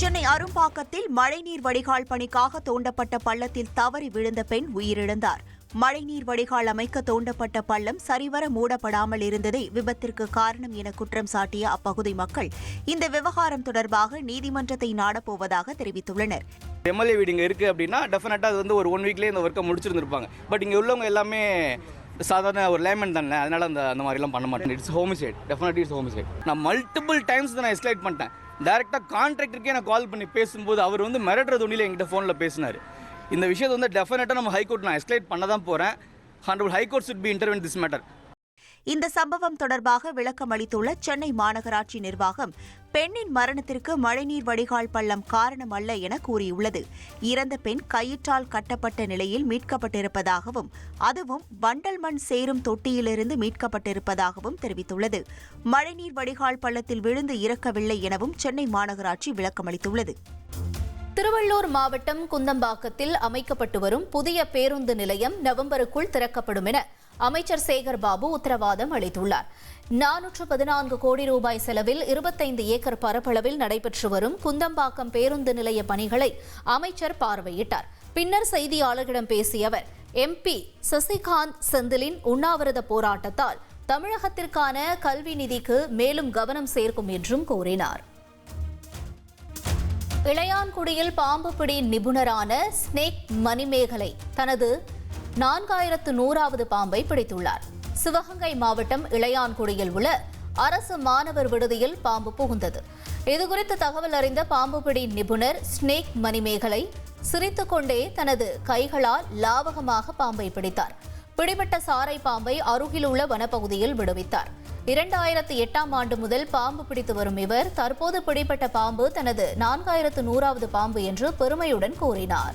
சென்னை அரும்பாக்கத்தில் மழைநீர் வடிகால் பணிக்காக தோண்டப்பட்ட பள்ளத்தில் தவறி விழுந்த பெண் உயிரிழந்தார். மழைநீர் வடிகால் அமைக்க தோண்டப்பட்ட பள்ளம் சரிவர மூடப்படாமல் இருந்ததே விபத்திற்கு காரணம் என குற்றம் சாட்டிய அப்பகுதி மக்கள். இந்த விவகாரம் தொடர்பாக நீதிமன்றத்தை நாடப்போவதாக தெரிவித்துள்ளனர். எம்எல்ஏ வீடு இங்கே இருக்குது அப்படின்னா டெஃபினட்டாக அது வந்து ஒரு ஒன் வீக்லேயே இந்த ஒர்க்கை முடிச்சிருந்துருப்பாங்க. பட் இங்கே உள்ளவங்க எல்லாமே சாதாரண ஒரு லேமன் தானே அதனால அந்த அந்த மாதிரிலாம் பண்ண மாட்டேன். It's homicide definite it's homicide நான் மல்டிபிள் டைம்ஸ் நான் எஸ்கலேட் பண்ணிட்டேன். டேரெக்டாக கான்ட்ராக்டருக்கே நான் கால் பண்ணி பேசும்போது அவர் வந்து மிரட்டுற துணியில் என்கிட்ட ஃபோனில் பேசினார். இந்த விஷயத்தை வந்து டெஃபினட்டாக நம்ம ஹைகோர்ட் நான் எஸ்கலேட் பண்ண தான் போகிறேன் hundred high court should be intervene this matter இந்த சம்பவம் தொடர்பாக விளக்கம் அளித்துள்ள சென்னை மாநகராட்சி நிர்வாகம் பெண்ணின் மரணத்திற்கு மழைநீர் வடிகால் பள்ளம் காரணம் அல்ல என கூறியுள்ளது. இறந்த பெண் கயிற்றால் கட்டப்பட்ட நிலையில் மீட்கப்பட்டிருப்பதாகவும் அதுவும் வண்டல் மண் சேரும் தொட்டியிலிருந்து மீட்கப்பட்டிருப்பதாகவும் தெரிவித்துள்ளது. மழைநீர் வடிகால் பள்ளத்தில் விழுந்து இறக்கவில்லை எனவும் சென்னை மாநகராட்சி விளக்கமளித்துள்ளது திருவள்ளூர் மாவட்டம் குந்தம்பாக்கத்தில் அமைக்கப்பட்டு வரும் புதிய பேருந்து நிலையம் நவம்பருக்குள் திறக்கப்படும் என அமைச்சர் சேகர் பாபு உத்தரவாதம் அளித்துள்ளார். நானூற்று பதினான்கு கோடி ரூபாய் செலவில் இருபத்தைந்து ஏக்கர் பரப்பளவில் நடைபெற்று வரும் குந்தம்பாக்கம் பேருந்து நிலைய பணிகளை அமைச்சர் பார்வையிட்டார். பின்னர் செய்தியாளர்களிடம் பேசிய அவர் எம்பி சசிகாந்த் செந்திலின் உண்ணாவிரத போராட்டத்தால் தமிழகத்திற்கான கல்வி நிதிக்கு மேலும் கவனம் சேர்க்கும் என்றும் கூறினார். இளையான்குடியில் பாம்பு பிடி நிபுணரான ஸ்னேக் மணிமேகலை தனது நான்காயிரத்து நூறாவது பாம்பை பிடித்துள்ளார். சிவகங்கை மாவட்டம் இளையான்குடியில் உள்ள அரசு மாணவர் விடுதியில் பாம்பு புகுந்தது. இதுகுறித்து தகவல் அறிந்த பாம்பு பிடி நிபுணர் ஸ்னேக் மணிமேகலை சிரித்துக்கொண்டே தனது கைகளால் லாவகமாக பாம்பை பிடித்தார். பிடிபட்ட சாரை பாம்பை அருகிலுள்ள வனப்பகுதியில் விடுவித்தார். இரண்டாயிரத்து எட்டாம் ஆண்டு முதல் பாம்பு பிடித்து வரும் இவர் தற்போது பிடிப்பட்ட பாம்பு தனது நான்காயிரத்து நூறாவது பாம்பு என்று பெருமையுடன் கூறினார்.